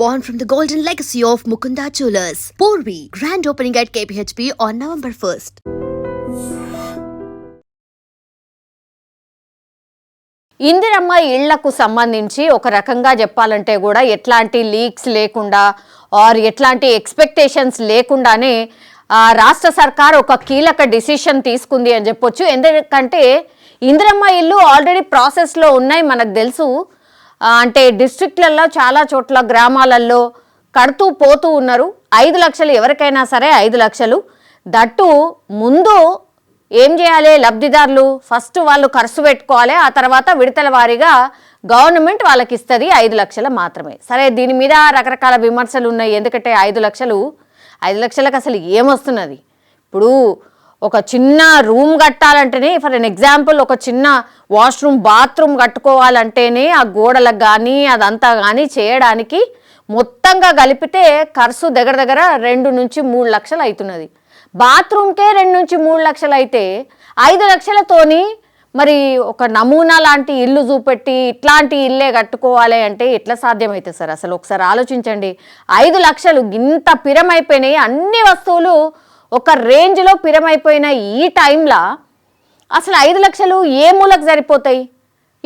born from the golden legacy of Mukunda Jewelers. Porvi, grand opening at KPHP on November 1st. Indiramma ఇళ్లకు సంబంధించి ఒక రకంగా చెప్పాలంటే కూడా ఎట్లాంటి లీక్స్ లేకుండా ఆర్ ఎట్లాంటి ఎక్స్పెక్టేషన్స్ లేకుండానే రాష్ట్ర సర్కార్ ఒక కీలక డిసిషన్ తీసుకుంది అని చెప్పొచ్చు ఎందుకంటే ఇందిరమ్మ ఇల్లు ఆల్రెడీ ప్రాసెస్లో ఉన్నాయి మనకు తెలుసు అంటే డిస్ట్రిక్ట్లలో చాలా చోట్ల గ్రామాలలో కడుతూ పోతూ ఉన్నారు ఐదు లక్షలు ఎవరికైనా సరే ఐదు లక్షలు దట్టు ముందు ఏం చేయాలి లబ్ధిదారులు ఫస్ట్ వాళ్ళు ఖర్చు పెట్టుకోవాలి ఆ తర్వాత విడతల వారీగా గవర్నమెంట్ వాళ్ళకి ఇస్తుంది ఐదు లక్షల మాత్రమే సరే దీని మీద రకరకాల విమర్శలు ఉన్నాయి ఎందుకంటే ఐదు లక్షలు ఐదు లక్షలకు అసలు ఏమొస్తున్నది ఇప్పుడు ఒక చిన్న రూమ్ కట్టాలంటేనే ఫర్ అన్ ఎగ్జాంపుల్ ఒక చిన్న వాష్రూమ్ బాత్రూమ్ కట్టుకోవాలంటేనే ఆ గోడలకు కానీ అదంతా కానీ చేయడానికి మొత్తంగా కలిపితే ఖర్చు దగ్గర దగ్గర రెండు నుంచి మూడు లక్షలు అవుతున్నది బాత్రూమ్కే రెండు నుంచి మూడు లక్షలు అయితే ఐదు లక్షలతోని మరి ఒక నమూనా లాంటి ఇల్లు చూపెట్టి ఇట్లాంటి ఇల్లే కట్టుకోవాలి అంటే ఎట్లా సాధ్యమవుతుంది సార్ అసలు ఒకసారి ఆలోచించండి ఐదు లక్షలు ఇంత పిరమైపోయినాయి అన్ని వస్తువులు ఒక రేంజ్లో పిరమైపోయిన ఈ టైంలో అసలు ఐదు లక్షలు ఏ మూలకు సరిపోతాయి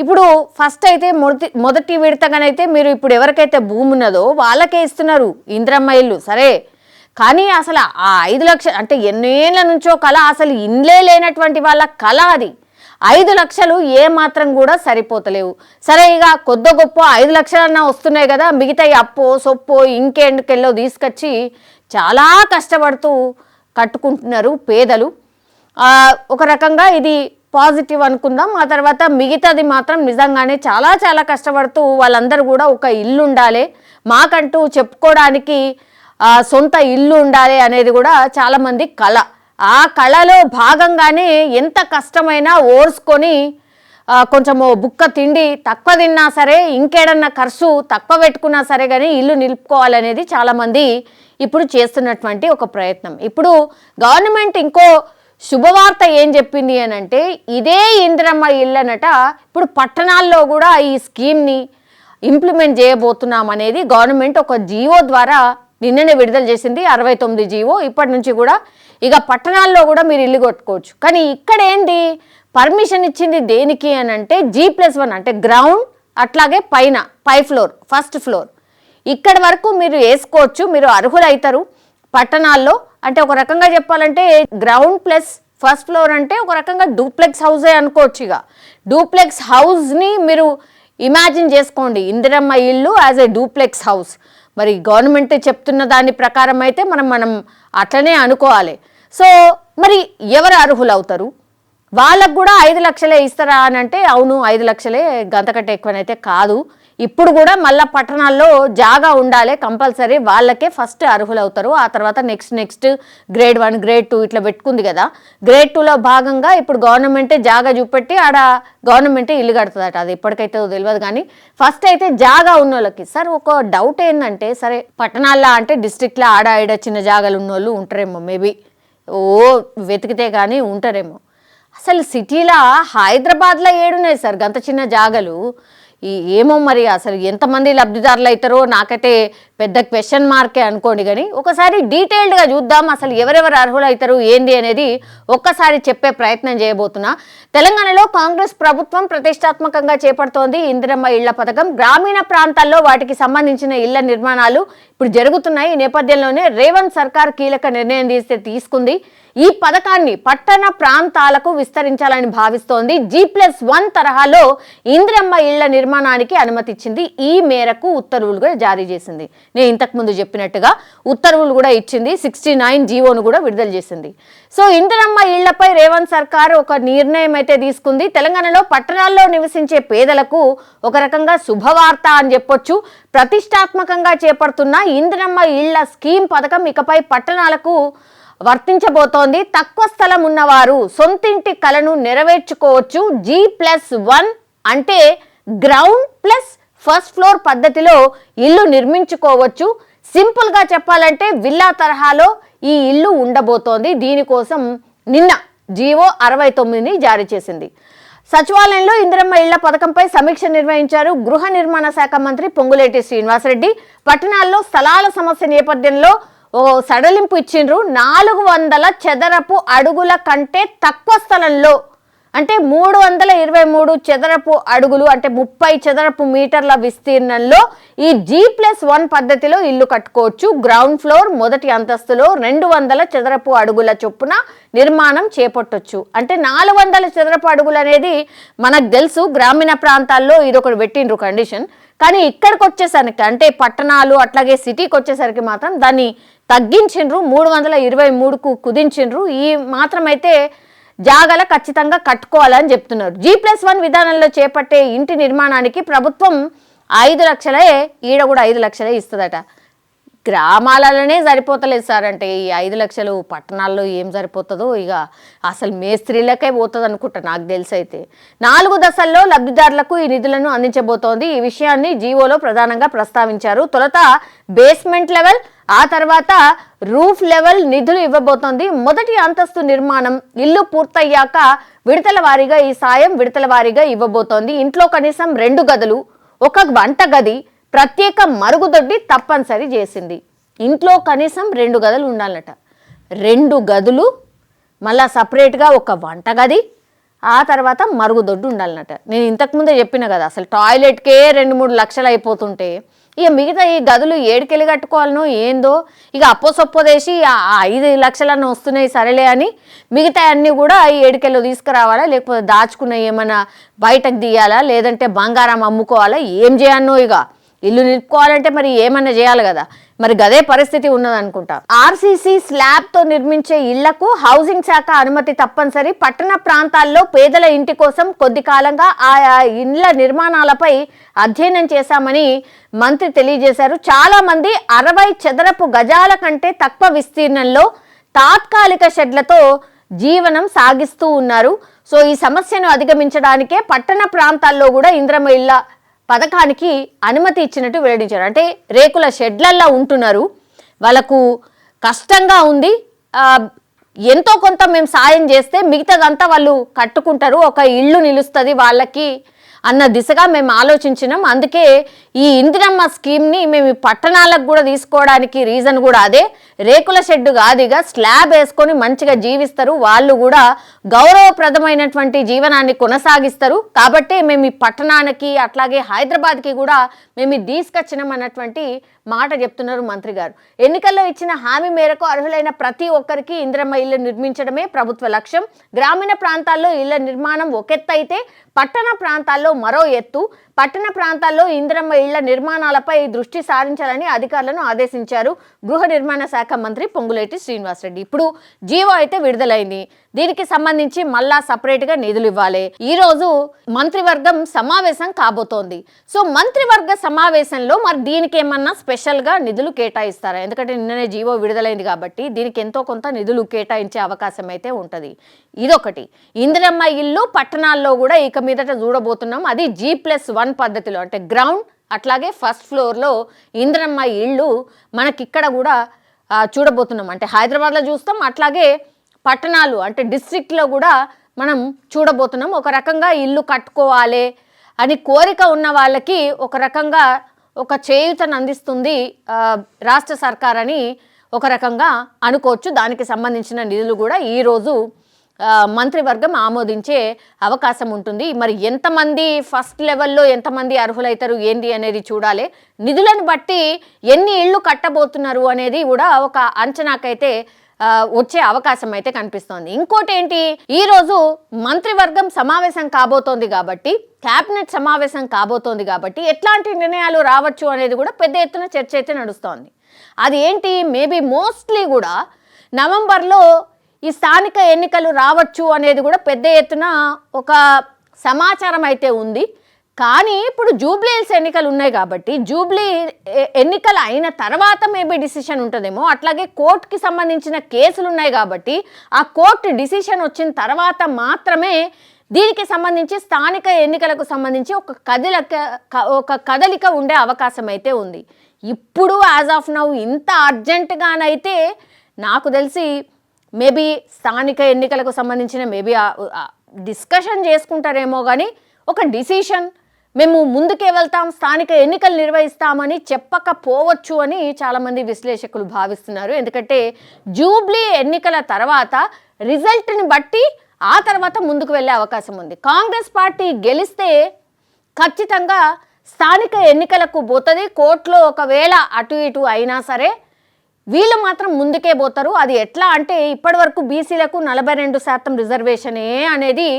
ఇప్పుడు ఫస్ట్ అయితే మొదటి మొదటి విడతగానైతే మీరు ఇప్పుడు ఎవరికైతే భూమి ఉన్నదో వాళ్ళకే ఇస్తున్నారు ఇంద్రమ్మ ఇల్లు సరే కానీ అసలు ఆ ఐదు లక్షలు అంటే ఎన్నేళ్ళ నుంచో కళ అసలు ఇండ్లే లేనటువంటి వాళ్ళ కళ అది ఐదు లక్షలు ఏ మాత్రం కూడా సరిపోతలేవు సరే ఇక కొద్ది గొప్ప ఐదు లక్షలన్నా వస్తున్నాయి కదా మిగతా అప్పో సొప్పో ఇంకేండుకెళ్ళో తీసుకొచ్చి చాలా కష్టపడుతూ కట్టుకుంటున్నారు పేదలు ఒక రకంగా ఇది పాజిటివ్ అనుకుందాం ఆ తర్వాత మిగతాది మాత్రం నిజంగానే చాలా చాలా కష్టపడుతూ వాళ్ళందరూ కూడా ఒక ఇల్లు ఉండాలి మాకంటూ చెప్పుకోవడానికి సొంత ఇల్లు ఉండాలి అనేది కూడా చాలామంది కళ ఆ కళలో భాగంగానే ఎంత కష్టమైనా ఓర్చుకొని కొంచెము బుక్క తిండి తక్కువ తిన్నా సరే ఇంకేడన్నా ఖర్చు తక్కువ పెట్టుకున్నా సరే కానీ ఇల్లు నిలుపుకోవాలనేది చాలామంది ఇప్పుడు చేస్తున్నటువంటి ఒక ప్రయత్నం ఇప్పుడు గవర్నమెంట్ ఇంకో శుభవార్త ఏం చెప్పింది అని అంటే ఇదే ఇంద్రమ్మ ఇల్లు అనట ఇప్పుడు పట్టణాల్లో కూడా ఈ స్కీమ్ని ఇంప్లిమెంట్ చేయబోతున్నాం అనేది గవర్నమెంట్ ఒక జీవో ద్వారా నిన్ననే విడుదల చేసింది అరవై తొమ్మిది జీవో ఇప్పటి నుంచి కూడా ఇక పట్టణాల్లో కూడా మీరు ఇల్లు కొట్టుకోవచ్చు కానీ ఇక్కడ ఏంటి పర్మిషన్ ఇచ్చింది దేనికి అని అంటే జీ ప్లస్ వన్ అంటే గ్రౌండ్ అట్లాగే పైన పై ఫ్లోర్ ఫస్ట్ ఫ్లోర్ ఇక్కడ వరకు మీరు వేసుకోవచ్చు మీరు అర్హులైతారు పట్టణాల్లో అంటే ఒక రకంగా చెప్పాలంటే గ్రౌండ్ ప్లస్ ఫస్ట్ ఫ్లోర్ అంటే ఒక రకంగా డూప్లెక్స్ హౌసే అనుకోవచ్చు ఇక డూప్లెక్స్ హౌస్ని మీరు ఇమాజిన్ చేసుకోండి ఇందిరమ్మ ఇల్లు యాజ్ ఏ డూప్లెక్స్ హౌస్ మరి గవర్నమెంట్ చెప్తున్న దాని ప్రకారం అయితే మనం మనం అట్లనే అనుకోవాలి సో మరి ఎవరు అర్హులు అవుతారు వాళ్ళకు కూడా ఐదు లక్షలే ఇస్తారా అని అంటే అవును ఐదు లక్షలే గంతకంటే ఎక్కువనైతే కాదు ఇప్పుడు కూడా మళ్ళా పట్టణాల్లో జాగా ఉండాలి కంపల్సరీ వాళ్ళకే ఫస్ట్ అర్హులవుతారు ఆ తర్వాత next next grade one grade two ఇట్లా పెట్టుకుంది కదా గ్రేడ్ టూలో భాగంగా ఇప్పుడు గవర్నమెంటే జాగా చూపెట్టి ఆడ గవర్నమెంటే ఇల్లు కడుతుందట అది ఎప్పటికైతే తెలియదు కానీ ఫస్ట్ అయితే జాగా ఉన్న వాళ్ళకి సార్ ఒక డౌట్ ఏంటంటే సరే పట్టణాల్లో అంటే డిస్ట్రిక్ట్లో ఆడ ఆడ చిన్న జాగాలు ఉన్నోళ్ళు ఉంటారేమో మేబీ ఓ వెతికితే కానీ ఉంటారేమో అసలు సిటీలా హైదరాబాద్లో ఏడున్నాయి సార్ గంత చిన్న జాగలు ఈ ఏమో మరి అసలు ఎంతమంది లబ్ధిదారులు అవుతారో నాకైతే పెద్ద క్వశ్చన్ మార్కే అనుకోండి కానీ ఒకసారి డీటెయిల్డ్గా చూద్దాం అసలు ఎవరెవరు అర్హులు అవుతారు ఏంది అనేది ఒక్కసారి చెప్పే ప్రయత్నం చేయబోతున్నా తెలంగాణలో కాంగ్రెస్ ప్రభుత్వం ప్రతిష్టాత్మకంగా చేపడుతోంది ఇందిరమ్మ ఇళ్ల పథకం గ్రామీణ ప్రాంతాల్లో వాటికి సంబంధించిన ఇళ్ల నిర్మాణాలు ఇప్పుడు జరుగుతున్నాయి ఈ నేపథ్యంలోనే రేవంత్ సర్కార్ కీలక నిర్ణయం తీస్తే తీసుకుంది ఈ పథకాన్ని పట్టణ ప్రాంతాలకు విస్తరించాలని భావిస్తోంది జీ ప్లస్ వన్ తరహాలో ఇంద్రమ్మ ఇళ్ల నిర్మాణానికి అనుమతిచ్చింది ఈ మేరకు ఉత్తర్వులు కూడా జారీ చేసింది నేను ఇంతకుముందు చెప్పినట్టుగా ఉత్తర్వులు కూడా ఇచ్చింది సిక్స్టీ నైన్ జీవోను కూడా విడుదల చేసింది సో ఇంద్రమ్మ ఇళ్లపై రేవంత్ సర్కార్ ఒక నిర్ణయం అయితే తీసుకుంది తెలంగాణలో పట్టణాల్లో నివసించే పేదలకు ఒక రకంగా శుభవార్త అని చెప్పొచ్చు ప్రతిష్టాత్మకంగా చేపడుతున్న ఇంద్రమ్మ ఇళ్ల స్కీమ్ పథకం ఇకపై పట్టణాలకు వర్తించబోతోంది తక్కువ స్థలం ఉన్నవారు సొంతింటి కలను నెరవేర్చుకోవచ్చు జీ ప్లస్ వన్ అంటే గ్రౌండ్ ప్లస్ ఫస్ట్ ఫ్లోర్ పద్ధతిలో ఇల్లు నిర్మించుకోవచ్చు సింపుల్గా చెప్పాలంటే విల్లా తరహాలో ఈ ఇల్లు ఉండబోతోంది దీనికోసం నిన్న జీవో అరవై తొమ్మిదిని జారీ చేసింది సచివాలయంలో ఇందిరమ్మ ఇళ్ల పథకంపై సమీక్ష నిర్వహించారు గృహ నిర్మాణ శాఖ మంత్రి పొంగులేటి శ్రీనివాసరెడ్డి పట్టణాల్లో స్థలాల సమస్య నేపథ్యంలో ఓ సడలింపు ఇచ్చిండ్రు నాలుగు వందల చదరపు అడుగుల కంటే తక్కువ స్థలంలో అంటే మూడు వందల ఇరవై మూడు చదరపు అడుగులు అంటే ముప్పై చదరపు మీటర్ల విస్తీర్ణంలో ఈ జీ ప్లస్ వన్ పద్ధతిలో ఇల్లు కట్టుకోవచ్చు గ్రౌండ్ ఫ్లోర్ మొదటి అంతస్తులో రెండు వందల చదరపు అడుగుల చొప్పున నిర్మాణం చేపట్టొచ్చు అంటే నాలుగు వందల చదరపు అడుగులు అనేది మనకు తెలుసు గ్రామీణ ప్రాంతాల్లో ఇది ఒకటి పెట్టిండ్రు కండిషన్ కానీ ఇక్కడికి వచ్చేసరికి అంటే పట్టణాలు అట్లాగే సిటీకి వచ్చేసరికి మాత్రం దాన్ని తగ్గించిండ్రు మూడు వందల ఇరవై మూడుకు కుదించిండ్రు ఈ మాత్రమైతే జాగల ఖచ్చితంగా కట్టుకోవాలని చెప్తున్నారు జీ ప్లస్ వన్ విధానంలో చేపట్టే ఇంటి నిర్మాణానికి ప్రభుత్వం ఐదు లక్షలే ఈడ కూడా ఐదు లక్షలే ఇస్తుందట గ్రామాలలోనే సరిపోతలేదు సార్ అంటే ఈ ఐదు లక్షలు పట్టణాల్లో ఏం సరిపోతుందో ఇక అసలు మేస్త్రీలకే పోతుంది అనుకుంటా నాకు తెలిసి అయితే నాలుగు దశల్లో లబ్ధిదారులకు ఈ నిధులను అందించబోతోంది ఈ విషయాన్ని జీవోలో ప్రధానంగా ప్రస్తావించారు తొలుత బేస్మెంట్ లెవెల్ ఆ తర్వాత రూఫ్ లెవెల్ నిధులు ఇవ్వబోతోంది మొదటి అంతస్తు నిర్మాణం ఇల్లు పూర్తయ్యాక విడతల వారీగా ఈ సాయం విడతల వారీగా ఇవ్వబోతోంది ఇంట్లో కనీసం రెండు గదులు ఒక వంట గది ప్రత్యేక మరుగుదొడ్డి తప్పనిసరి చేసింది ఇంట్లో కనీసం రెండు గదులు ఉండాలట రెండు గదులు మళ్ళా సపరేట్గా ఒక వంటగది ఆ తర్వాత మరుగుదొడ్డు ఉండాలన్నట నేను ఇంతకుముందే చెప్పిన కదా అసలు టాయిలెట్కే రెండు మూడు లక్షలు అయిపోతుంటే ఇక మిగతా ఈ గదులు ఏడుకెళ్ళి కట్టుకోవాలనో ఏందో ఇక అప్పోసొప్పోదేసి ఆ ఐదు లక్షలన్న వస్తున్నాయి సరేలే అని మిగతా అన్నీ కూడా ఈ ఏడికెళ్ళు తీసుకురావాలా లేకపోతే దాచుకున్న ఏమైనా బయటకు తీయాలా లేదంటే బంగారం అమ్ముకోవాలా ఏం చేయన్నో ఇక ఇల్లు నిలుపుకోవాలంటే మరి ఏమన్నా చేయాలి కదా మరి గదే పరిస్థితి ఉన్నదనుకుంటా ఆర్సీసీ స్లాబ్ తో నిర్మించే ఇళ్లకు హౌసింగ్ శాఖ అనుమతి తప్పనిసరి పట్టణ ప్రాంతాల్లో పేదల ఇంటి కోసం కొద్ది కాలంగా ఆయా ఇండ్ల నిర్మాణాలపై అధ్యయనం చేశామని మంత్రి తెలియజేశారు చాలా మంది అరవై చదరపు గజాల కంటే తక్కువ విస్తీర్ణంలో తాత్కాలిక షెడ్లతో జీవనం సాగిస్తూ ఉన్నారు సో ఈ సమస్యను అధిగమించడానికే పట్టణ ప్రాంతాల్లో కూడా ఇంద్రమ ఇళ్ళ పథకానికి అనుమతి ఇచ్చినట్టు వెల్లడించారు అంటే రేకుల షెడ్లల్లో ఉంటున్నారు వాళ్ళకు కష్టంగా ఉంది ఎంతో కొంత మేము సాయం చేస్తే మిగతాదంతా వాళ్ళు కట్టుకుంటారు ఒక ఇల్లు నిలుస్తుంది వాళ్ళకి అన్న దిశగా మేము ఆలోచించినాం అందుకే ఈ ఇందిరమ్మ స్కీమ్ని మేము పట్టణాలకు కూడా తీసుకోవడానికి రీజన్ కూడా అదే రేకుల షెడ్డు కాదుగా స్లాబ్ వేసుకొని మంచిగా జీవిస్తారు వాళ్ళు కూడా గౌరవప్రదమైనటువంటి జీవనాన్ని కొనసాగిస్తారు కాబట్టి మేము ఈ పట్టణానికి అట్లాగే హైదరాబాద్కి కూడా మేము తీసుకొచ్చినాం అన్నటువంటి మాట చెప్తున్నారు మంత్రి గారు ఎన్నికల్లో ఇచ్చిన హామీ మేరకు అర్హులైన ప్రతి ఒక్కరికి ఇంద్రమ్మ ఇళ్లు నిర్మించడమే ప్రభుత్వ లక్ష్యం గ్రామీణ ప్రాంతాల్లో ఇళ్ల నిర్మాణం ఒకెత్తు అయితే పట్టణ ప్రాంతాల్లో మరో ఎత్తు పట్టణ ప్రాంతాల్లో ఇందిరమ్మ ఇళ్ల నిర్మాణాలపై దృష్టి సారించాలని అధికారులను ఆదేశించారు గృహ నిర్మాణ శాఖ మంత్రి పొంగులేటి శ్రీనివాసరెడ్డి ఇప్పుడు జీవో అయితే విడుదలైంది దీనికి సంబంధించి మళ్ళా గా నిధులు ఇవ్వాలి ఈ రోజు మంత్రివర్గం సమావేశం కాబోతోంది సో మంత్రివర్గ సమావేశంలో మరి దీనికి ఏమన్నా స్పెషల్ గా నిధులు కేటాయిస్తారా ఎందుకంటే నిన్ననే జీవో విడుదలైంది కాబట్టి దీనికి ఎంతో కొంత నిధులు కేటాయించే అవకాశం అయితే ఉంటుంది ఇదొకటి ఇందిరమ్మ ఇల్లు పట్టణాల్లో కూడా ఇక మీదట చూడబోతున్నాం అది జీ ప్లస్ వన్ వన్ పద్ధతిలో అంటే గ్రౌండ్ అట్లాగే ఫస్ట్ ఫ్లోర్లో ఇంద్రమ్మ ఇళ్ళు మనకిక్కడ కూడా చూడబోతున్నాం అంటే హైదరాబాద్లో చూస్తాం అట్లాగే పట్టణాలు అంటే డిస్ట్రిక్ట్లో కూడా మనం చూడబోతున్నాం ఒక రకంగా ఇల్లు కట్టుకోవాలి అని కోరిక ఉన్న వాళ్ళకి ఒక రకంగా ఒక చేయుతను అందిస్తుంది రాష్ట్ర సర్కార్ అని ఒక రకంగా అనుకోవచ్చు దానికి సంబంధించిన నిధులు కూడా ఈరోజు మంత్రివర్గం ఆమోదించే అవకాశం ఉంటుంది మరి ఎంతమంది ఫస్ట్ లెవెల్లో ఎంతమంది అర్హులైతారు ఏంది అనేది చూడాలి నిధులను బట్టి ఎన్ని ఇళ్ళు కట్టబోతున్నారు అనేది కూడా ఒక అంచనాకైతే వచ్చే అవకాశం అయితే కనిపిస్తోంది ఇంకోటి ఏంటి ఈరోజు మంత్రివర్గం సమావేశం కాబోతోంది కాబట్టి క్యాబినెట్ సమావేశం కాబోతోంది కాబట్టి ఎట్లాంటి నిర్ణయాలు రావచ్చు అనేది కూడా పెద్ద ఎత్తున చర్చ అయితే నడుస్తోంది అది ఏంటి మేబీ మోస్ట్లీ కూడా నవంబర్లో ఈ స్థానిక ఎన్నికలు రావచ్చు అనేది కూడా పెద్ద ఎత్తున ఒక సమాచారం అయితే ఉంది కానీ ఇప్పుడు జూబ్లీస్ ఎన్నికలు ఉన్నాయి కాబట్టి జూబ్లీ ఎన్నికలు అయిన తర్వాత మేబీ డిసిషన్ ఉంటుందేమో అట్లాగే కోర్టుకి సంబంధించిన కేసులు ఉన్నాయి కాబట్టి ఆ కోర్టు డిసిషన్ వచ్చిన తర్వాత మాత్రమే దీనికి సంబంధించి స్థానిక ఎన్నికలకు సంబంధించి ఒక కదలిక ఒక కదలిక ఉండే అవకాశం అయితే ఉంది ఇప్పుడు యాజ్ ఆఫ్ నౌ ఇంత అర్జెంటుగానైతే నాకు తెలిసి మేబీ స్థానిక ఎన్నికలకు సంబంధించిన మేబీ డిస్కషన్ చేసుకుంటారేమో కానీ ఒక డిసిషన్ మేము ముందుకే వెళ్తాం స్థానిక ఎన్నికలు నిర్వహిస్తామని చెప్పకపోవచ్చు అని చాలామంది విశ్లేషకులు భావిస్తున్నారు ఎందుకంటే జూబ్లీ ఎన్నికల తర్వాత రిజల్ట్ని బట్టి ఆ తర్వాత ముందుకు వెళ్ళే అవకాశం ఉంది కాంగ్రెస్ పార్టీ గెలిస్తే ఖచ్చితంగా స్థానిక ఎన్నికలకు పోతుంది కోర్టులో ఒకవేళ అటు ఇటు అయినా సరే వీళ్ళు మాత్రం ముందుకే పోతారు అది ఎట్లా అంటే ఇప్పటి వరకు బీసీలకు నలభై రెండు శాతం రిజర్వేషనే అనేది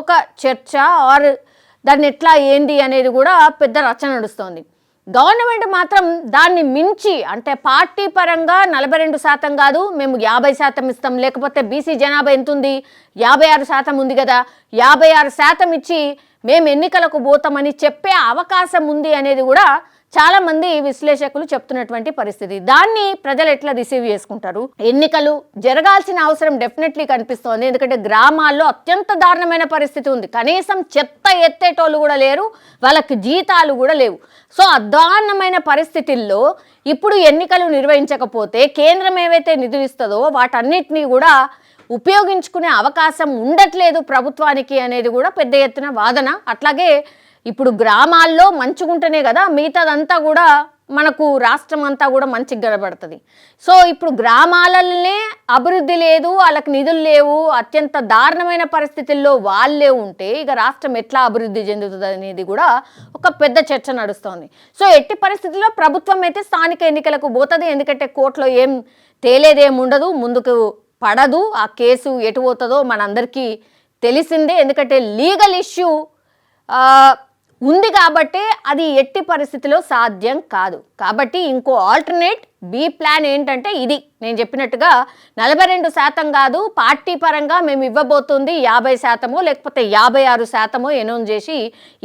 ఒక చర్చ ఆర్ దాన్ని ఎట్లా ఏంది అనేది కూడా పెద్ద రచన నడుస్తోంది గవర్నమెంట్ మాత్రం దాన్ని మించి అంటే పార్టీ పరంగా నలభై రెండు శాతం కాదు మేము యాభై శాతం ఇస్తాం లేకపోతే బీసీ జనాభా ఎంత ఉంది యాభై ఆరు శాతం ఉంది కదా యాభై ఆరు శాతం ఇచ్చి మేము ఎన్నికలకు పోతామని చెప్పే అవకాశం ఉంది అనేది కూడా చాలామంది విశ్లేషకులు చెప్తున్నటువంటి పరిస్థితి దాన్ని ప్రజలు ఎట్లా రిసీవ్ చేసుకుంటారు ఎన్నికలు జరగాల్సిన అవసరం డెఫినెట్లీ కనిపిస్తోంది ఎందుకంటే గ్రామాల్లో అత్యంత దారుణమైన పరిస్థితి ఉంది కనీసం చెత్త ఎత్తేటోళ్ళు కూడా లేరు వాళ్ళకి జీతాలు కూడా లేవు సో అదారుణమైన పరిస్థితుల్లో ఇప్పుడు ఎన్నికలు నిర్వహించకపోతే కేంద్రం ఏవైతే నిధులిస్తుందో వాటన్నిటినీ కూడా ఉపయోగించుకునే అవకాశం ఉండట్లేదు ప్రభుత్వానికి అనేది కూడా పెద్ద ఎత్తున వాదన అట్లాగే ఇప్పుడు గ్రామాల్లో మంచిగుంటేనే కదా మిగతాదంతా కూడా మనకు రాష్ట్రం అంతా కూడా మంచిగా గడపడుతుంది సో ఇప్పుడు గ్రామాలనే అభివృద్ధి లేదు వాళ్ళకి నిధులు లేవు అత్యంత దారుణమైన పరిస్థితుల్లో వాళ్ళే ఉంటే ఇక రాష్ట్రం ఎట్లా అభివృద్ధి చెందుతుంది అనేది కూడా ఒక పెద్ద చర్చ నడుస్తోంది సో ఎట్టి పరిస్థితుల్లో ప్రభుత్వం అయితే స్థానిక ఎన్నికలకు పోతుంది ఎందుకంటే కోర్టులో ఏం తేలేదేముండదు ముందుకు పడదు ఆ కేసు ఎటు పోతుందో మనందరికీ తెలిసిందే ఎందుకంటే లీగల్ ఇష్యూ ఉంది కాబట్టి అది ఎట్టి పరిస్థితిలో సాధ్యం కాదు కాబట్టి ఇంకో ఆల్టర్నేట్ బి ప్లాన్ ఏంటంటే ఇది నేను చెప్పినట్టుగా నలభై రెండు శాతం కాదు పార్టీ పరంగా మేము ఇవ్వబోతుంది యాభై శాతమో లేకపోతే యాభై ఆరు శాతమో ఎనౌన్స్ చేసి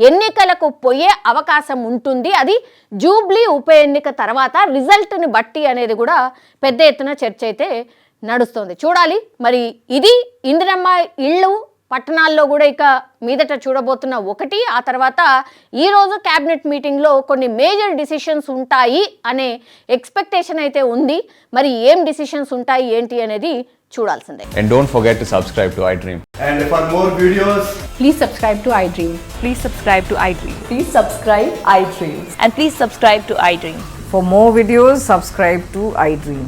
ఎన్నికలకు పోయే అవకాశం ఉంటుంది అది జూబ్లీ ఉప ఎన్నిక తర్వాత రిజల్ట్ని బట్టి అనేది కూడా పెద్ద ఎత్తున చర్చ అయితే నడుస్తుంది చూడాలి మరి ఇది ఇందిరమ్మ ఇళ్ళు పట్టణాల్లో కూడా ఇక మీదట చూడబోతున్న ఒకటి ఆ తర్వాత ఈరోజు క్యాబినెట్ మీటింగ్లో కొన్ని మేజర్ డిసిషన్స్ ఉంటాయి అనే ఎక్స్పెక్టేషన్ అయితే ఉంది మరి ఏం డిసిషన్స్ ఉంటాయి ఏంటి అనేది చూడాల్సిందే and don't forget to subscribe to iDream and for more videos please subscribe to iDream please subscribe to iDream please subscribe iDream and please subscribe to iDream for more videos subscribe to iDream